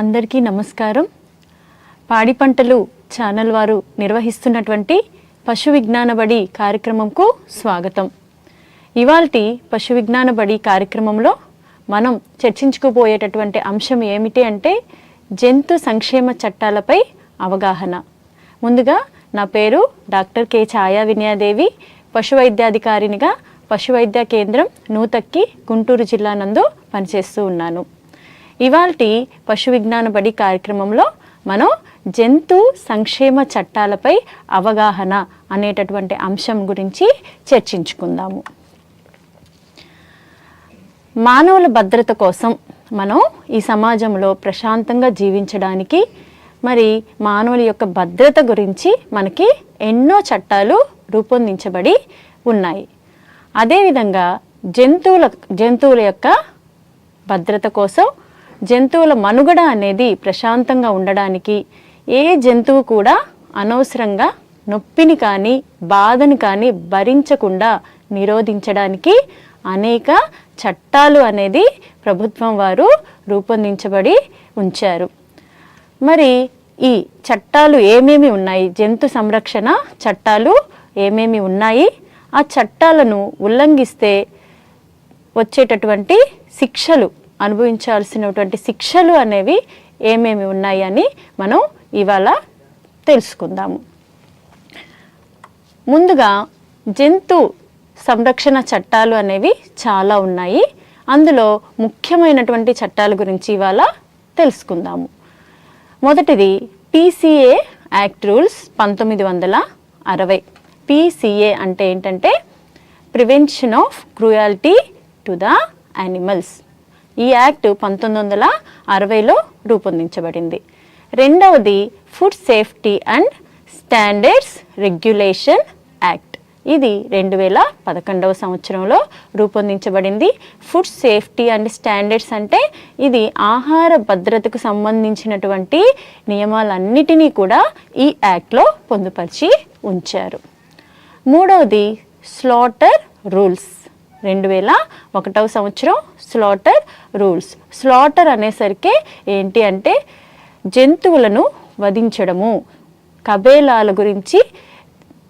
అందరికీ నమస్కారం. పాడి పంటలు ఛానల్ వారు నిర్వహిస్తున్నటువంటి పశు విజ్ఞాన బడి కార్యక్రమంకు స్వాగతం. ఇవాల్టి పశు విజ్ఞాన బడి కార్యక్రమంలో మనం చర్చించుకుపోయేటటువంటి అంశం ఏమిటి అంటే జంతు సంక్షేమ చట్టాలపై అవగాహన. ముందుగా నా పేరు డాక్టర్ కె ఛాయా వినయాదేవి పశు వైద్యాధికారినిగా పశు వైద్య కేంద్రం నూతక్కి గుంటూరు జిల్లా నందు పనిచేస్తూ ఉన్నాను. ఇవాల్టి పశు విజ్ఞాన బడి కార్యక్రమంలో మనం జంతు సంక్షేమ చట్టాలపై అవగాహన అనేటటువంటి అంశం గురించి చర్చించుకుందాము. మానవుల భద్రత కోసం మనం ఈ సమాజంలో ప్రశాంతంగా జీవించడానికి మరి మానవుల యొక్క భద్రత గురించి మనకి ఎన్నో చట్టాలు రూపొందించబడి ఉన్నాయి. అదేవిధంగా జంతువుల జంతువుల యొక్క భద్రత కోసం జంతువుల మనుగడ అనేది ప్రశాంతంగా ఉండడానికి ఏ జంతువు కూడా అనవసరంగా నొప్పిని కానీ బాధని కానీ భరించకుండా నిరోధించడానికి అనేక చట్టాలు అనేది ప్రభుత్వం వారు రూపొందించబడి ఉంచారు. మరి ఈ చట్టాలు ఏమేమి ఉన్నాయి? జంతు సంరక్షణ చట్టాలు ఏమేమి ఉన్నాయి? ఆ చట్టాలను ఉల్లంఘిస్తే వచ్చేటటువంటి శిక్షలు అనుభవించాల్సినటువంటి శిక్షలు అనేవి ఏమేమి ఉన్నాయి అని మనం ఇవాళ తెలుసుకుందాము. ముందుగా జంతు సంరక్షణ చట్టాలు అనేవి చాలా ఉన్నాయి. అందులో ముఖ్యమైనటువంటి చట్టాల గురించి ఇవాళ తెలుసుకుందాము. మొదటిది పీసీఏ యాక్ట్ రూల్స్ పంతొమ్మిది వందల అరవై. పీసీఏ అంటే ఏంటంటే prevention of cruelty to the animals. ఈ యాక్ట్ పంతొమ్మిది వందల అరవైలో రూపొందించబడింది. రెండవది food safety and standards regulation act. ఇది రెండు వేల పదకొండవ సంవత్సరంలో రూపొందించబడింది. ఫుడ్ సేఫ్టీ అండ్ స్టాండర్డ్స్ అంటే ఇది ఆహార భద్రతకు సంబంధించినటువంటి నియమాలన్నిటినీ కూడా ఈ యాక్ట్లో పొందుపరిచి ఉంచారు. మూడవది స్లాటర్ రూల్స్. రెండు వేల ఒకటవ సంవత్సరం స్లాటర్ రూల్స్. స్లాటర్ అనేసరికి ఏంటి అంటే జంతువులను వధించడము. కబేలాల గురించి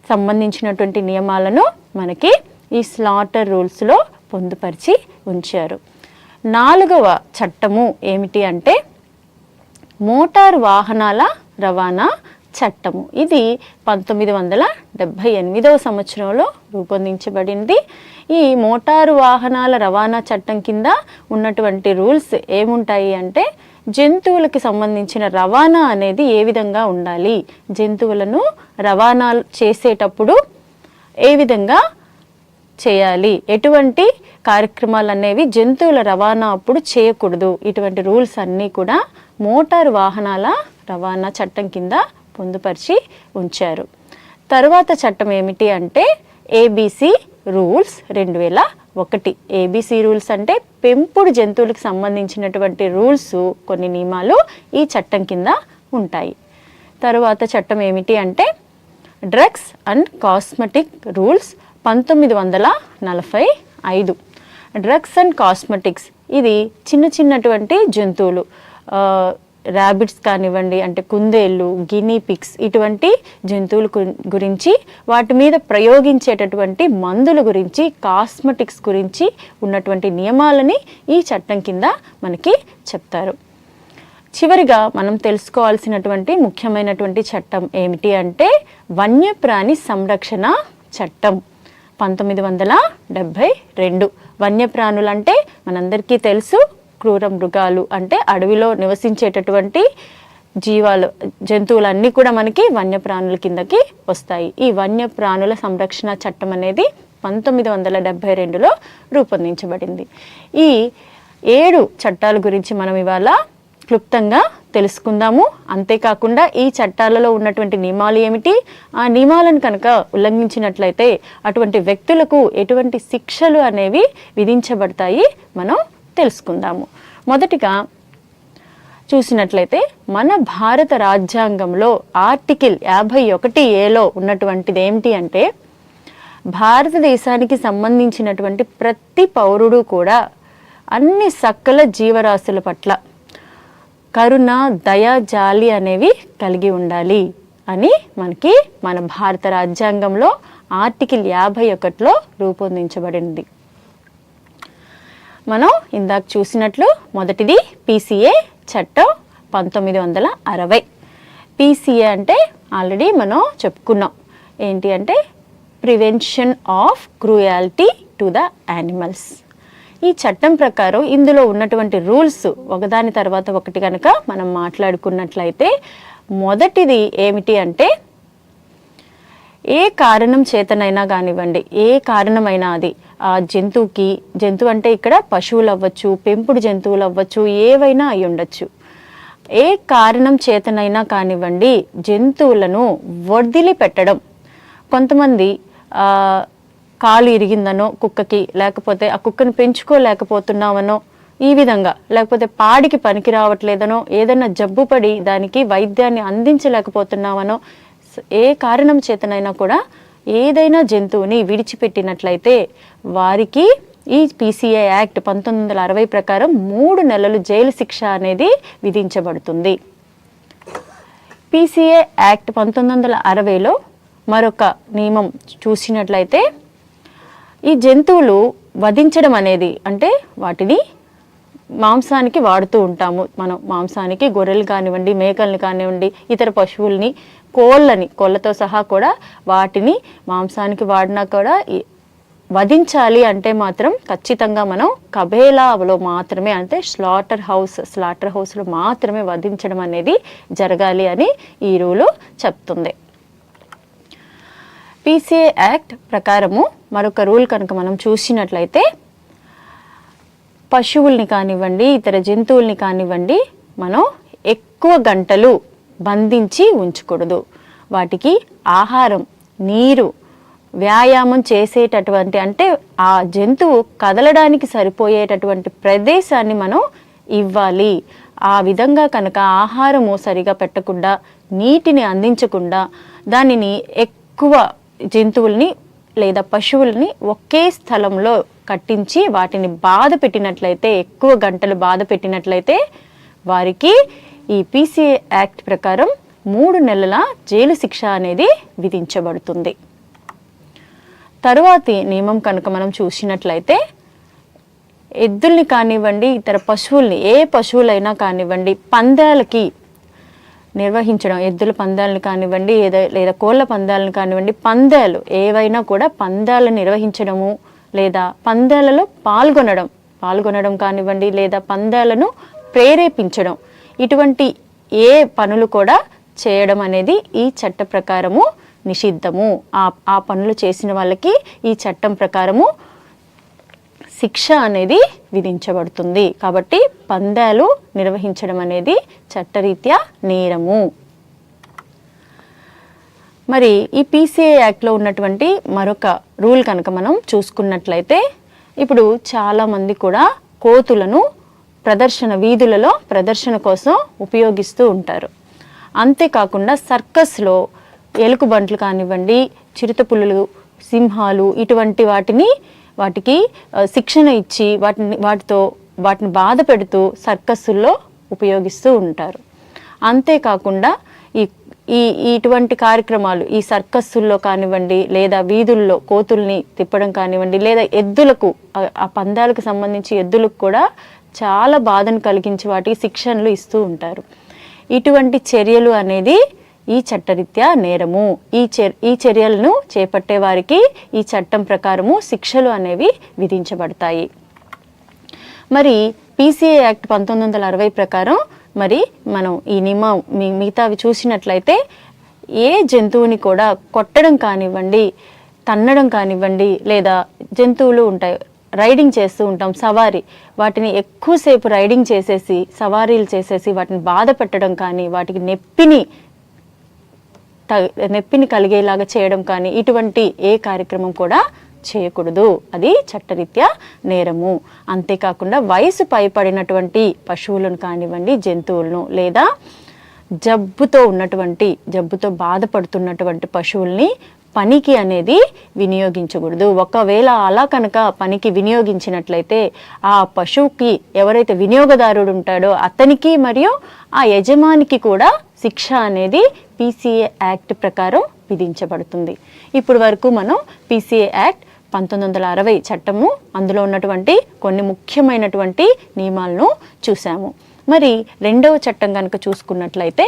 సంబంధించినటువంటి నియమాలను మనకి ఈ స్లాటర్ రూల్స్లో పొందుపరిచి ఉంచారు. నాలుగవ చట్టము ఏమిటి అంటే మోటార్ వాహనాల రవాణా చట్టము. ఇది పంతొమ్మిది వందల డెబ్భై ఎనిమిదవ సంవత్సరంలో రూపొందించబడింది. ఈ మోటారు వాహనాల రవాణా చట్టం కింద ఉన్నటువంటి రూల్స్ ఏముంటాయి అంటే జంతువులకి సంబంధించిన రవాణా అనేది ఏ విధంగా ఉండాలి? జంతువులను రవాణా చేసేటప్పుడు ఏ విధంగా చేయాలి? ఎటువంటి కార్యక్రమాలు అనేవి జంతువుల రవాణా అప్పుడు చేయకూడదు. ఇటువంటి రూల్స్ అన్నీ కూడా మోటారు వాహనాల రవాణా చట్టం కింద పొందుపరిచి ఉంచారు. తరువాత చట్టం ఏమిటి అంటే ఏబిసి రూల్స్ రెండు వేల ఒకటి ఏబీసీ రూల్స్ అంటే పెంపుడు జంతువులకు సంబంధించినటువంటి రూల్స్ కొన్ని నియమాలు ఈ చట్టం కింద ఉంటాయి. తరువాత చట్టం ఏమిటి అంటే డ్రగ్స్ అండ్ కాస్మెటిక్ రూల్స్ పంతొమ్మిది వందల నలభై ఐదు. డ్రగ్స్ అండ్ కాస్మెటిక్స్ ఇది చిన్న చిన్నటువంటి జంతువులు. ర్యాబిట్స్ కానివ్వండి అంటే కుందేళ్ళు గినీ పిక్స్ ఇటువంటి జంతువుల గురించి వాటి మీద ప్రయోగించేటటువంటి మందుల గురించి కాస్మెటిక్స్ గురించి ఉన్నటువంటి నియమాలని ఈ చట్టం కింద మనకి చెప్తారు. చివరిగా మనం తెలుసుకోవాల్సినటువంటి ముఖ్యమైనటువంటి చట్టం ఏమిటి అంటే వన్యప్రాణి సంరక్షణ చట్టం. పంతొమ్మిది వందల డెబ్భై రెండు. వన్యప్రాణులంటే మనందరికీ తెలుసు క్రూర మృగాలు అంటే అడవిలో నివసించేటటువంటి జీవాలు జంతువులన్నీ కూడా మనకి వన్యప్రాణుల కిందకి వస్తాయి. ఈ వన్యప్రాణుల సంరక్షణ చట్టం అనేది పంతొమ్మిది వందల డెబ్భై రెండులో రూపొందించబడింది. ఈ ఏడు చట్టాల గురించి మనం ఇవాళ క్లుప్తంగా తెలుసుకుందాము. అంతేకాకుండా ఈ చట్టాలలో ఉన్నటువంటి నియమాలు ఏమిటి? ఆ నియమాలను కనుక ఉల్లంఘించినట్లయితే అటువంటి వ్యక్తులకు ఎటువంటి శిక్షలు అనేవి విధించబడతాయి? మనం తెలుసుకుందాము. మొదటిగా చూసినట్లయితే మన భారత రాజ్యాంగంలో ఆర్టికిల్ యాభై ఒకటి ఏలో ఉన్నటువంటిది ఏమిటి అంటే భారతదేశానికి సంబంధించినటువంటి ప్రతి పౌరుడు కూడా అన్ని సకల జీవరాశుల పట్ల కరుణ దయ జాలి అనేవి కలిగి ఉండాలి అని మనకి మన భారత రాజ్యాంగంలో ఆర్టికల్ యాభై ఒకటిలో రూపొందించబడింది. మనం ఇందాక చూసినట్లు మొదటిది పీసీఏ చట్టం పంతొమ్మిది వందల అరవై. పీసీఏ అంటే ఆల్రెడీ మనం చెప్పుకున్నాం. ఏంటి అంటే prevention of cruelty to the animals. ఈ చట్టం ప్రకారం ఇందులో ఉన్నటువంటి రూల్స్ ఒకదాని తర్వాత ఒకటి కనుక మనం మాట్లాడుకున్నట్లయితే మొదటిది ఏమిటి అంటే ఏ కారణం చేతనైనా కానివ్వండి ఏ కారణమైనా అది జంతువుకి జంతువు అంటే ఇక్కడ పశువులు అవ్వచ్చు పెంపుడు జంతువులు అవ్వచ్చు ఏవైనా అయి ఉండొచ్చు. ఏ కారణం చేతనైనా కానివ్వండి జంతువులను వదిలిపెట్టడం. కొంతమంది కాలు ఇరిగిందనో కుక్కకి లేకపోతే ఆ కుక్కను పెంచుకోలేకపోతున్నామనో ఈ విధంగా లేకపోతే పాడికి పనికి రావట్లేదనో ఏదైనా జబ్బు పడి దానికి వైద్యాన్ని అందించలేకపోతున్నామనో ఏ కారణం చేతనైనా కూడా ఏదైనా జంతువుని విడిచిపెట్టినట్లయితే వారికి ఈ పీసీఏ యాక్ట్ పంతొమ్మిది వందల అరవై ప్రకారం మూడు నెలలు జైలు శిక్ష అనేది విధించబడుతుంది. పీసీఏ యాక్ట్ పంతొమ్మిది వందల అరవైలో మరొక నియమం చూసినట్లయితే ఈ జంతువులు వధించడం అనేది అంటే వాటిని మాంసానికి వాడుతూ ఉంటాము. మనం మాంసానికి గొర్రెలు కానివ్వండి మేకల్ని కానివ్వండి ఇతర పశువుల్ని కోళ్ళని కోళ్ళతో సహా కూడా వాటిని మాంసానికి వాడినా కూడా వధించాలి అంటే మాత్రం ఖచ్చితంగా మనం కబేలాలో మాత్రమే అంటే స్లాటర్ హౌస్ స్లాటర్ హౌస్లో మాత్రమే వధించడం అనేది జరగాలి అని ఈ రూలు చెప్తుంది. పీసీఏ యాక్ట్ ప్రకారము మరొక రూల్ కనుక మనం చూసినట్లయితే పశువుల్ని కానివ్వండి ఇతర జంతువుల్ని కానివ్వండి మనం ఎక్కువ గంటలు బంధించి ఉంచకూడదు. వాటికి ఆహారం నీరు వ్యాయామం చేసేటటువంటి అంటే ఆ జంతువు కదలడానికి సరిపోయేటటువంటి ప్రదేశాన్ని మనం ఇవ్వాలి. ఆ విధంగా కనుక ఆహారము సరిగా పెట్టకుండా నీటిని అందించకుండా దానిని ఎక్కువ జంతువుల్ని లేదా పశువుల్ని ఒకే స్థలంలో కట్టించి వాటిని బాధ పెట్టినట్లయితే ఎక్కువ గంటలు బాధ పెట్టినట్లయితే వారికి ఈ పీసీఏ యాక్ట్ ప్రకారం మూడు నెలల జైలు శిక్ష అనేది విధించబడుతుంది. తరువాతి నియమం కనుక మనం చూసినట్లయితే ఎద్దుల్ని కానివ్వండి ఇతర పశువుల్ని ఏ పశువులైనా కానివ్వండి పందాలకి నిర్వహించడం ఎద్దుల పందాలను కానివ్వండి ఏదో లేదా కోళ్ళ పందాలను కానివ్వండి పందాలు ఏవైనా కూడా పందాలు నిర్వహించడము లేదా పందాలలో పాల్గొనడం పాల్గొనడం కానివ్వండి లేదా పందాలను ప్రేరేపించడం. ఇటువంటి ఏ పనులు కూడా చేయడం అనేది ఈ చట్ట ప్రకారము నిషిద్ధము. ఆ ఆ పనులు చేసిన వాళ్ళకి ఈ చట్టం ప్రకారము శిక్ష అనేది విధించబడుతుంది. కాబట్టి పందాలు నిర్వహించడం అనేది చట్టరీత్యా నేరము. మరి ఈ పీసీఏ యాక్ట్లో ఉన్నటువంటి మరొక రూల్ కనుక మనం చూసుకున్నట్లయితే ఇప్పుడు చాలామంది కూడా కోతులను ప్రదర్శన వీధులలో ప్రదర్శన కోసం ఉపయోగిస్తూ ఉంటారు. అంతేకాకుండా సర్కస్లో ఎలుకబంట్లు కానివ్వండి చిరుతపులులు సింహాలు ఇటువంటి వాటిని వాటికి శిక్షణ ఇచ్చి వాటిని వాటితో వాటిని బాధ పెడుతూ సర్కస్సుల్లో ఉపయోగిస్తూ ఉంటారు. అంతేకాకుండా ఈ ఈ ఇటువంటి కార్యక్రమాలు ఈ సర్కస్సుల్లో కానివ్వండి లేదా వీధుల్లో కోతుల్ని తిప్పడం కానివ్వండి లేదా ఎద్దులకు ఆ పందాలకు సంబంధించి ఎద్దులకు కూడా చాలా బాధను కలిగించి వాటికి శిక్షణలు ఇస్తూ ఉంటారు. ఇటువంటి చర్యలు అనేది ఈ చట్టరీత్యా నేరము. ఈ చర్ ఈ చర్యలను చేపట్టే వారికి ఈ చట్టం ప్రకారము శిక్షలు అనేవి విధించబడతాయి. మరి పీసీఏ యాక్ట్ పంతొమ్మిది వందల అరవై ప్రకారం మరి మనం ఈ నియమం మీ మిగతావి చూసినట్లయితే ఏ జంతువుని కూడా కొట్టడం కానివ్వండి తన్నడం కానివ్వండి లేదా జంతువులు ఉంటాయి రైడింగ్ చేస్తూ ఉంటాం సవారీ. వాటిని ఎక్కువసేపు రైడింగ్ చేసేసి సవారీలు చేసేసి వాటిని బాధ పెట్టడం కానీ వాటికి నెప్పిని త- నొప్పిని కలిగేలాగా చేయడం కానీ ఇటువంటి ఏ కార్యక్రమం కూడా చేయకూడదు. అది చట్టరీత్యా నేరము. అంతేకాకుండా వయసు పైపడినటువంటి పశువులను కానివ్వండి జంతువులను లేదా జబ్బుతో ఉన్నటువంటి జబ్బుతో బాధపడుతున్నటువంటి పశువుల్ని పనికి అనేది వినియోగించకూడదు. ఒకవేళ అలా కనుక పనికి వినియోగించినట్లయితే ఆ పశువుకి ఎవరైతే వినియోగదారుడు ఉంటాడో అతనికి మరియు ఆ యజమానికి కూడా శిక్ష అనేది పీసీఏ యాక్ట్ ప్రకారం విధించబడుతుంది. ఇప్పుడు వరకు మనం పీసీఏ యాక్ట్ పంతొమ్మిది వందల అరవై చట్టము అందులో ఉన్నటువంటి కొన్ని ముఖ్యమైనటువంటి నియమాలను చూసాము మరి రెండవ చట్టం కనుక చూసుకున్నట్లయితే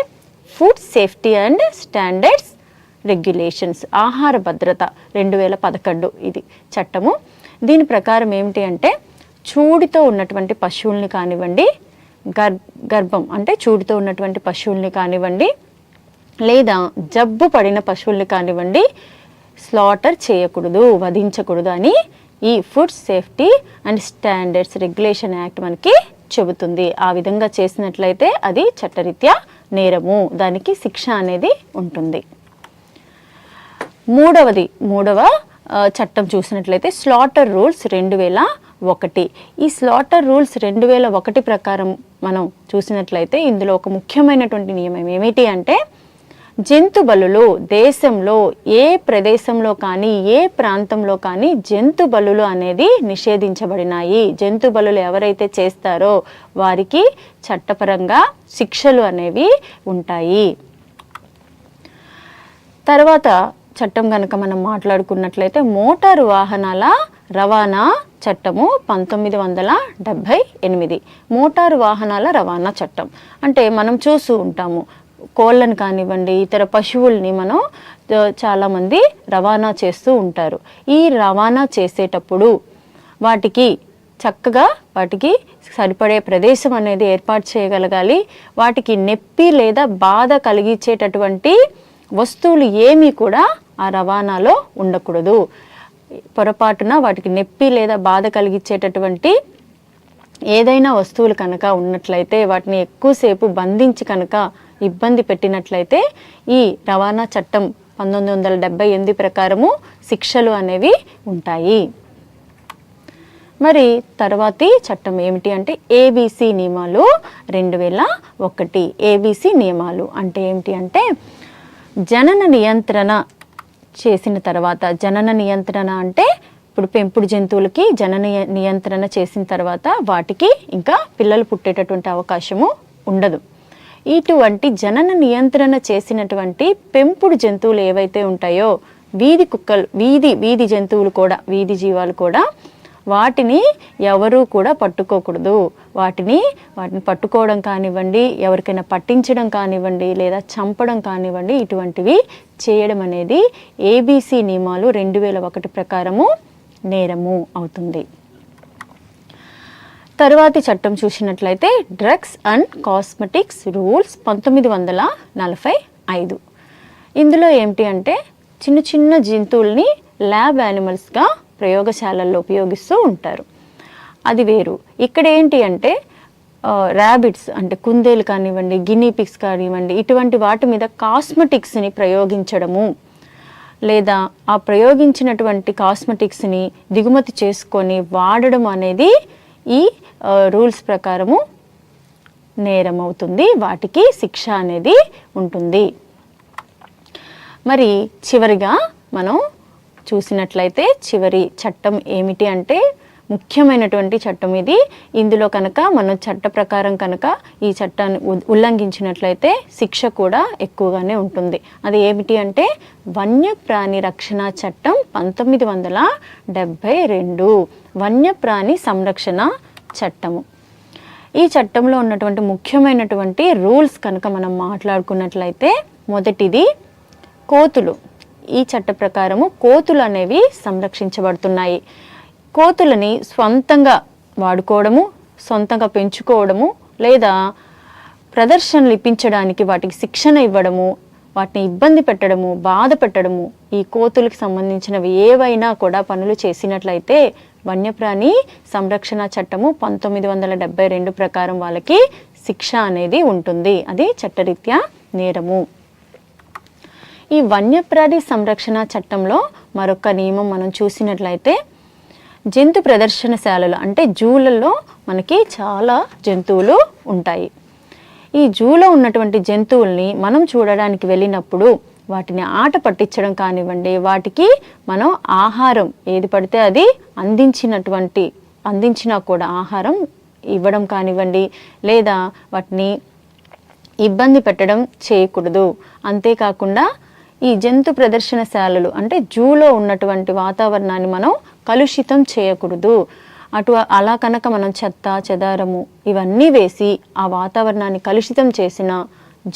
food safety and standards regulations. ఆహార భద్రత రెండు వేల పదకొండు ఇది చట్టము. దీని ప్రకారం ఏమిటి అంటే చూడితో ఉన్నటువంటి పశువుల్ని కానివ్వండి గర్ గర్భం అంటే చూడితో ఉన్నటువంటి పశువుల్ని కానివ్వండి లేదా జబ్బు పడిన పశువుల్ని కానివ్వండి స్లాటర్ చేయకూడదు వధించకూడదు అని ఈ food safety and standards regulation act మనకి చెబుతుంది. ఆ విధంగా చేసినట్లయితే అది చట్టరీత్యా నేరము. దానికి శిక్ష అనేది ఉంటుంది. మూడవది మూడవ చట్టం చూసినట్లయితే స్లాటర్ రూల్స్ రెండు వేల ఒకటి. ఈ స్లాటర్ రూల్స్ రెండు వేల ఒకటి ప్రకారం మనం చూసినట్లయితే ఇందులో ఒక ముఖ్యమైనటువంటి నియమం ఏమిటి అంటే జంతు బలులు దేశంలో ఏ ప్రదేశంలో కానీ ఏ ప్రాంతంలో కానీ జంతు బలులు అనేది నిషేధించబడినాయి. జంతు బలులు ఎవరైతే చేస్తారో వారికి చట్టపరంగా శిక్షలు అనేవి ఉంటాయి. తర్వాత చట్టం కనుక మనం మాట్లాడుకున్నట్లయితే మోటారు వాహనాల రవాణా చట్టము పంతొమ్మిది వందల డెబ్భై ఎనిమిది. మోటారు వాహనాల రవాణా చట్టం. అంటే మనం చూస్తూ ఉంటాము కోళ్ళను కానివ్వండి ఇతర పశువుల్ని మనం చాలామంది రవాణా చేస్తూ ఉంటారు. ఈ రవాణా చేసేటప్పుడు వాటికి చక్కగా వాటికి సరిపడే ప్రదేశం అనేది ఏర్పాటు చేయగలగాలి. వాటికి నొప్పి లేదా బాధ కలిగించేటటువంటి వస్తువులు ఏమీ కూడా ఆ రవాణాలో ఉండకూడదు. పొరపాటున వాటికి నొప్పి లేదా బాధ కలిగించేటటువంటి ఏదైనా వస్తువులు కనుక ఉన్నట్లయితే వాటిని ఎక్కువసేపు బంధించి కనుక ఇబ్బంది పెట్టినట్లయితే ఈ రవాణా చట్టం పంతొమ్మిది వందల డెబ్బై ఎనిమిది ప్రకారము శిక్షలు అనేవి ఉంటాయి. మరి తర్వాతి చట్టం ఏమిటి అంటే ఏబీసీ నియమాలు రెండు వేల ఒకటి. ఏబీసీ నియమాలు అంటే ఏమిటి అంటే జనన నియంత్రణ చేసిన తర్వాత జనన నియంత్రణ అంటే ఇప్పుడు పెంపుడు జంతువులకి జనన నియంత్రణ చేసిన తర్వాత వాటికి ఇంకా పిల్లలు పుట్టేటటువంటి అవకాశము ఉండదు. ఇటువంటి జనన నియంత్రణ చేసినటువంటి పెంపుడు జంతువులు ఏవైతే ఉంటాయో వీధి కుక్కలు వీధి వీధి జంతువులు కూడా వీధి జీవాలు కూడా వాటిని ఎవరూ కూడా పట్టుకోకూడదు. వాటిని వాటిని పట్టుకోవడం కానివ్వండి ఎవరికైనా పట్టించడం కానివ్వండి లేదా చంపడం కానివ్వండి ఇటువంటివి చేయడం అనేది ఏబీసీ నియమాలు రెండు వేల ఒకటి ప్రకారము నేరము అవుతుంది. తరువాతి చట్టం చూసినట్లయితే డ్రగ్స్ అండ్ కాస్మెటిక్స్ రూల్స్ పంతొమ్మిది వందల నలభై ఐదు. ఇందులో ఏమిటి అంటే చిన్న చిన్న జంతువుల్ని ల్యాబ్ యానిమల్స్గా ప్రయోగశాలల్లో ఉపయోగిస్తూ ఉంటారు. అది వేరు. ఇక్కడ ఏంటి అంటే ర్యాబిట్స్ అంటే కుందేలు కానివ్వండి గిన్నీ పిక్స్ కానివ్వండి ఇటువంటి వాటి మీద కాస్మెటిక్స్ని ప్రయోగించడము. లేదా ఆ ప్రయోగించినటువంటి కాస్మెటిక్స్ని దిగుమతి చేసుకొని వాడడం అనేది ఈ రూల్స్ ప్రకారము నేరం అవుతుంది వాటికి శిక్ష అనేది ఉంటుంది. మరి చివరిగా మనం చూసినట్లయితే చివరి చట్టం ఏమిటి అంటే ముఖ్యమైనటువంటి చట్టం ఇది. ఇందులో కనుక మనం చట్ట ప్రకారం కనుక ఈ చట్టాన్ని ఉ- ఉల్లంఘించినట్లయితే శిక్ష కూడా ఎక్కువగానే ఉంటుంది. అది ఏమిటి అంటే వన్యప్రాణి రక్షణ చట్టం పంతొమ్మిది వందల డెబ్భై రెండు. వన్యప్రాణి సంరక్షణ చట్టము. ఈ చట్టంలో ఉన్నటువంటి ముఖ్యమైనటువంటి రూల్స్ కనుక మనం మాట్లాడుకున్నట్లయితే మొదటిది కోతులు. ఈ చట్ట ప్రకారము కోతులు అనేవి సంరక్షించబడుతున్నాయి. కోతులని స్వంతంగా వాడుకోవడము సొంతంగా పెంచుకోవడము లేదా ప్రదర్శనలు ఇప్పించడానికి వాటికి శిక్షణ ఇవ్వడము వాటిని ఇబ్బంది పెట్టడము బాధ పెట్టడము ఈ కోతులకు సంబంధించినవి ఏవైనా కూడా పనులు చేసినట్లయితే వన్యప్రాణి సంరక్షణ చట్టము పంతొమ్మిది వందల డెబ్బై రెండు ప్రకారం వాళ్ళకి శిక్ష అనేది ఉంటుంది. అది చట్టరీత్యా నేరము. ఈ వన్యప్రాణి సంరక్షణ చట్టంలో మరొక నియమం మనం చూసినట్లయితే జంతు ప్రదర్శనశాలలు అంటే జూలలో మనకి చాలా జంతువులు ఉంటాయి. ఈ జూలో ఉన్నటువంటి జంతువుల్ని మనం చూడడానికి వెళ్ళినప్పుడు వాటిని ఆట పట్టించడం కానివ్వండి వాటికి మనం ఆహారం ఏది పడితే అది అందించినటువంటి అందించినా కూడా ఆహారం ఇవ్వడం కానివ్వండి లేదా వాటిని ఇబ్బంది పెట్టడం చేయకూడదు. అంతేకాకుండా ఈ జంతు ప్రదర్శనశాలలు అంటే జూలో ఉన్నటువంటి వాతావరణాన్ని మనం కలుషితం చేయకూడదు. అటు అలా కనుక మనం చెత్త చెదారము ఇవన్నీ వేసి ఆ వాతావరణాన్ని కలుషితం చేసిన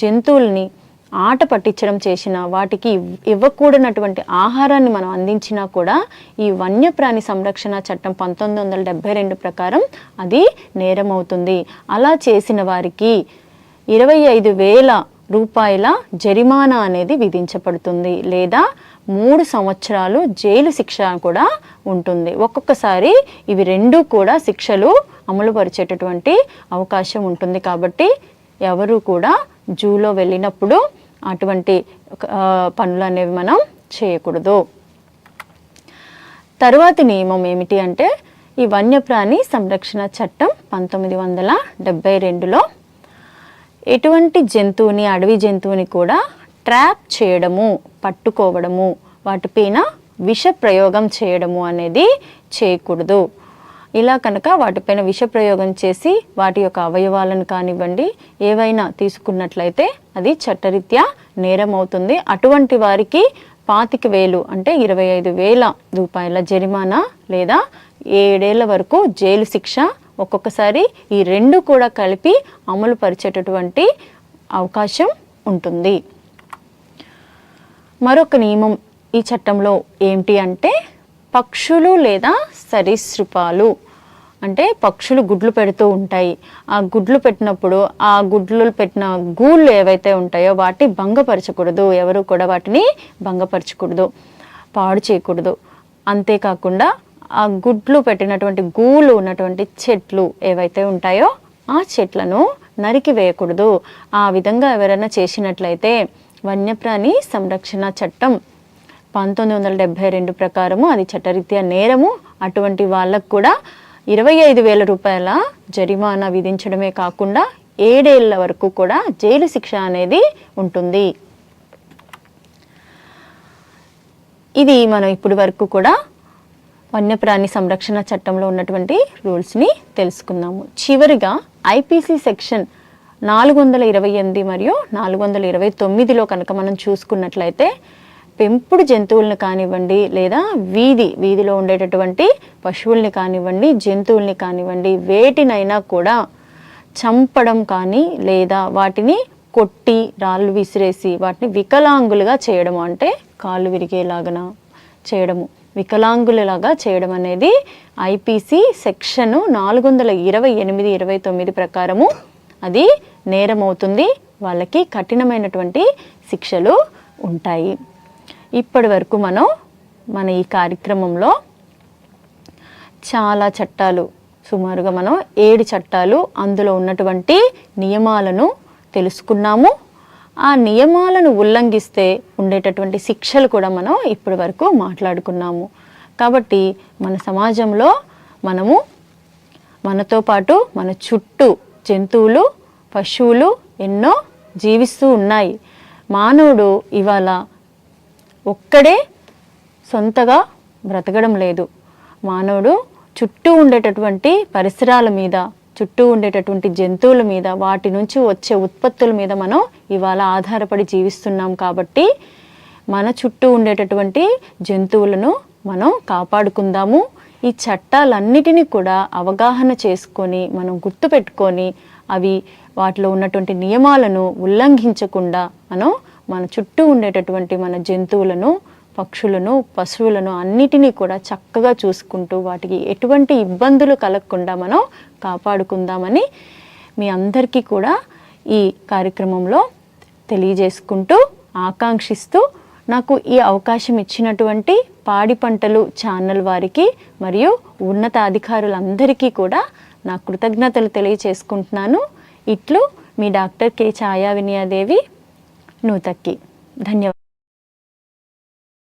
జంతువుల్ని ఆట పట్టించడం చేసిన వాటికి ఇవ్వకూడనటువంటి ఆహారాన్ని మనం అందించినా కూడా ఈ వన్యప్రాణి సంరక్షణ చట్టం పంతొమ్మిది వందల డెబ్బై రెండు ప్రకారం అది నేరం అవుతుంది అలా చేసిన వారికి ఇరవై ఐదు వేల రూపాయల జరిమానా అనేది విధించబడుతుంది లేదా మూడు సంవత్సరాలు జైలు శిక్ష కూడా ఉంటుంది. ఒక్కొక్కసారి ఇవి రెండు కూడా శిక్షలు అమలుపరిచేటటువంటి అవకాశం ఉంటుంది కాబట్టి ఎవరు కూడా జూలో వెళ్ళినప్పుడు అటువంటి పనులు అనేవి మనం చేయకూడదు. తరువాతి నియమం ఏమిటి అంటే ఈ వన్యప్రాణి సంరక్షణ చట్టం పంతొమ్మిది వందల డెబ్బై రెండులో ఎటువంటి జంతువుని అడవి జంతువుని కూడా ట్రాప్ చేయడము పట్టుకోవడము వాటిపైన విష ప్రయోగం చేయడము అనేది చేయకూడదు. ఇలా కనుక వాటిపైన విష ప్రయోగం చేసి వాటి యొక్క అవయవాలను కానివ్వండి ఏవైనా తీసుకున్నట్లయితే అది చట్టరీత్యా నేరం అవుతుంది అటువంటి వారికి పాతిక వేలు అంటే ఇరవై ఐదు వేల రూపాయల జరిమానా లేదా ఏడేళ్ళ వరకు జైలు శిక్ష ఒక్కొక్కసారి ఈ రెండు కూడా కలిపి అమలు పరిచేటటువంటి అవకాశం ఉంటుంది. మరొక నియమం ఈ చట్టంలో ఏంటి అంటే పక్షులు లేదా సరీసృపాలు అంటే పక్షులు గుడ్లు పెడుతూ ఉంటాయి. ఆ గుడ్లు పెట్టినప్పుడు ఆ గుడ్లు పెట్టిన గూళ్ళు ఏవైతే ఉంటాయో వాటిని భంగపరచకూడదు. ఎవరు కూడా వాటిని భంగపరచకూడదు పాడు చేయకూడదు. అంతేకాకుండా ఆ గుడ్లు పెట్టినటువంటి గూళ్ళు ఉన్నటువంటి చెట్లు ఏవైతే ఉంటాయో ఆ చెట్లను నరికి వేయకూడదు. ఆ విధంగా ఎవరైనా చేసినట్లయితే వన్యప్రాణి సంరక్షణ చట్టం పంతొమ్మిది వందల డెబ్బై రెండు ప్రకారము అది చట్టరీత్యా నేరము. అటువంటి వాళ్ళకు కూడా ఇరవై ఐదు వేల రూపాయల జరిమానా విధించడమే కాకుండా ఏడేళ్ళ వరకు కూడా జైలు శిక్ష అనేది ఉంటుంది. ఇది మనం ఇప్పటి వరకు కూడా వన్యప్రాణి సంరక్షణ చట్టంలో ఉన్నటువంటి రూల్స్ని తెలుసుకుందాము. చివరిగా ఐపీసీ సెక్షన్ నాలుగు వందల ఇరవై ఎనిమిది మరియు నాలుగు వందల ఇరవై తొమ్మిదిలో కనుక మనం చూసుకున్నట్లయితే పెంపుడు జంతువులను కానివ్వండి లేదా వీధి వీధిలో ఉండేటటువంటి పశువుల్ని కానివ్వండి జంతువుల్ని కానివ్వండి వేటినైనా కూడా చంపడం కానీ లేదా వాటిని కొట్టి రాళ్ళు విసిరేసి వాటిని వికలాంగులుగా చేయడము అంటే కాళ్ళు విరిగేలాగన చేయడము. వికలాంగులలాగా చేయడం అనేది ఐపీసీ సెక్షన్ నాలుగు వందల ఇరవై ఎనిమిది ఇరవై తొమ్మిది ప్రకారము అది నేరం అవుతుంది వాళ్ళకి కఠినమైనటువంటి శిక్షలు ఉంటాయి. ఇప్పటి వరకు మనం మన ఈ కార్యక్రమంలో చాలా చట్టాలు సుమారుగా మనం ఏడు చట్టాలు అందులో ఉన్నటువంటి నియమాలను తెలుసుకున్నాము. ఆ నియమాలను ఉల్లంఘిస్తే ఉండేటటువంటి శిక్షలు కూడా మనం ఇప్పటి వరకు మాట్లాడుకున్నాము. కాబట్టి మన సమాజంలో మనము మనతో పాటు మన చుట్టూ జంతువులు పశువులు ఎన్నో జీవిస్తూ ఉన్నాయి. మానవుడు ఇవాళ ఒక్కడే సొంతగా బ్రతకడం లేదు. మానవుడు చుట్టూ ఉండేటటువంటి పరిసరాల మీద చుట్టూ ఉండేటటువంటి జంతువుల మీద వాటి నుంచి వచ్చే ఉత్పత్తుల మీద మనం ఇవాళ ఆధారపడి జీవిస్తున్నాం కాబట్టి మన చుట్టూ ఉండేటటువంటి జంతువులను మనం కాపాడుకుందాము. ఈ చట్టాలన్నిటినీ కూడా అవగాహన చేసుకొని మనం గుర్తుపెట్టుకొని అవి వాటిలో ఉన్నటువంటి నియమాలను ఉల్లంఘించకుండా మనం మన చుట్టూ ఉండేటటువంటి మన జంతువులను పక్షులను పశువులను అన్నిటినీ కూడా చక్కగా చూసుకుంటూ వాటికి ఎటువంటి ఇబ్బందులు కలగకుండా మనం కాపాడుకుందామని మీ అందరికీ కూడా ఈ కార్యక్రమంలో తెలియజేసుకుంటూ ఆకాంక్షిస్తూ నాకు ఈ అవకాశం ఇచ్చినటువంటి పాడి పంటలు ఛానల్ వారికి మరియు ఉన్నతాధికారులందరికీ కూడా నా కృతజ్ఞతలు తెలియచేసుకుంటున్నాను. ఇట్లు మీ డాక్టర్ కె. ఛాయా వినయాదేవి నూతక్కి. ధన్యవాదాలు.